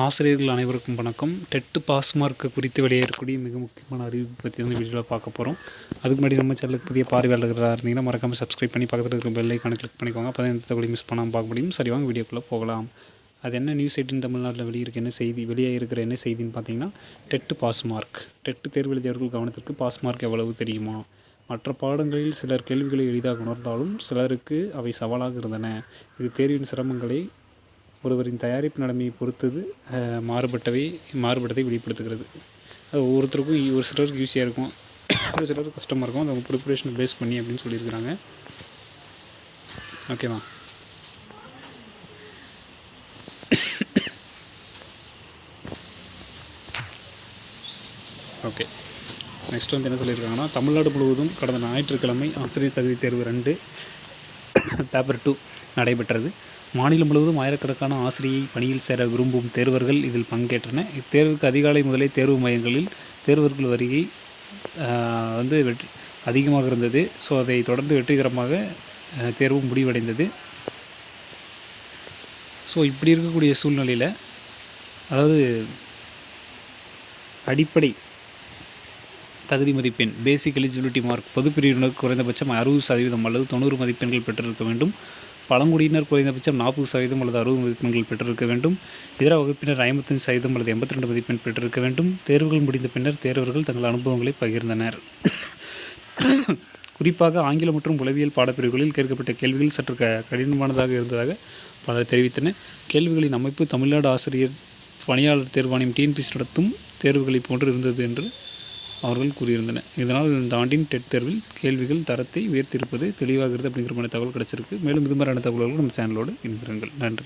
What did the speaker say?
ஆசிரியர்கள் அனைவருக்கும் வணக்கம். டெட்டு பாஸ் மார்க்கு குறித்து வெளியேறக்கூடிய மிக முக்கியமான அறிவிப்பு பற்றி வந்து வீடியோவில் பார்க்க போகிறோம் அதுக்கு முன்னாடி நம்ம சேனலுக்கு புதிய பார்வையாளர்களாக இருந்தீங்கன்னா மறக்காமல் சப்ஸ்கிரைப் பண்ணி பக்கத்தில் இருக்கிற பெல்லைக்கான கிளிக் பண்ணிக்கோங்க. அப்போ தான் எந்த தகவலையும் மிஸ் பண்ணாமல் பார்க்க முடியும். சரி வாங்க வீடியோக்குள்ளே போகலாம். அது என்ன நியூஸ் எயிட்டின் தமிழ்நாட்டில் வெளியிருக்க என்ன செய்தி வெளியே இருக்கிற என்ன செய்தின்னு பார்த்தீங்கன்னா டெட்டு பாஸ் மார்க். டெட்டு தேர்வு எழுதியவர்கள் கவனத்திற்கு பாஸ் மார்க் எவ்வளவு தெரியுமா? மற்ற பாடங்களில் சிலர் கேள்விகளை எளிதாக உணர்ந்தாலும் சிலருக்கு அவை சவாலாக இருந்தன. இது தேர்வின் சிரமங்களை ஒருவரின் தயாரிப்பு நிலைமையை பொறுத்தது மாறுபட்டவை மாறுபட்டதை வெளிப்படுத்துகிறது. அது ஒவ்வொருத்தருக்கும் ஒரு சிலருக்கு ஈஸியாக இருக்கும். ஒரு சிலருக்கு கஷ்டமாக இருக்கும். அதை ப்ரிப்பரேஷன் ப்ரிப்பரேஷனை பேஸ் பண்ணி அப்படின்னு சொல்லியிருக்கிறாங்க. ஓகேவா ஓகே நெக்ஸ்ட் வந்து என்ன சொல்லியிருக்காங்கன்னா தமிழ்நாடு முழுவதும் கடந்த ஞாயிற்றுக்கிழமை ஆசிரியர் தகுதி தேர்வு ரெண்டு பேப்பர் டூ நடைபெற்றது. மாநிலம் முழுவதும் ஆயிரக்கணக்கான ஆசிரியை பணியில் சேர விரும்பும் தேர்வர்கள் இதில் பங்கேற்றன இத்தேர்வுக்கு அதிகாலை முதலே தேர்வு மையங்களில் தேர்வர்கள் வருகை வந்து வெற்றி அதிகமாக இருந்தது. ஸோ அதை தொடர்ந்து வெற்றிகரமாக தேர்வு முடிவடைந்தது. ஸோ இப்படி இருக்கக்கூடிய சூழ்நிலையில் அதாவது அடிப்படை தகுதி மதிப்பெண் பேசிக் எலிஜிபிலிட்டி மார்க் பொதுப்பிரிவினருக்கு குறைந்தபட்சம் அறுபது சதவீதம் அல்லது தொண்ணூறு மதிப்பெண்கள் பெற்றிருக்க வேண்டும். பழங்குடியினர் குறைந்தபட்சம் நாற்பது சதவீதம் அல்லது அறுபது மதிப்பெண்கள் பெற்றிருக்க வேண்டும். இதர வகுப்பினர் ஐம்பத்தஞ்சு சதவீதம் அல்லது எண்பத்தி ரெண்டு மதிப்பெண் பெற்றிருக்க வேண்டும். தேர்வுகள் முடிந்த பின்னர் தேர்வர்கள் தங்கள் அனுபவங்களை பகிர்ந்தனர். குறிப்பாக ஆங்கிலம் மற்றும் உளவியல் பாடப்பிரிவுகளில் கேட்கப்பட்ட கேள்விகள் சற்று க கடினமானதாக இருந்ததாக பலர் தெரிவித்தனர் கேள்விகளின் அமைப்பு தமிழ்நாடு ஆசிரியர் பணியாளர் தேர்வாணையம் டிஎன்பிசி நடத்தும் தேர்வுகளைப் போன்று இருந்தது என்று அவர்கள் கூறியிருந்தனர். இதனால் இந்த ஆண்டின் டெட் தேர்வில் கேள்விகள் தரத்தை உயர்த்தியிருப்பது தெளிவாகிறது அப்படிங்கிற மாதிரி தகவல் கிடைச்சிருக்கு. மேலும் இது மாதிரியான தகவல்கள் நம்ம சேனலோடு இணைந்திருங்கள். நன்றி.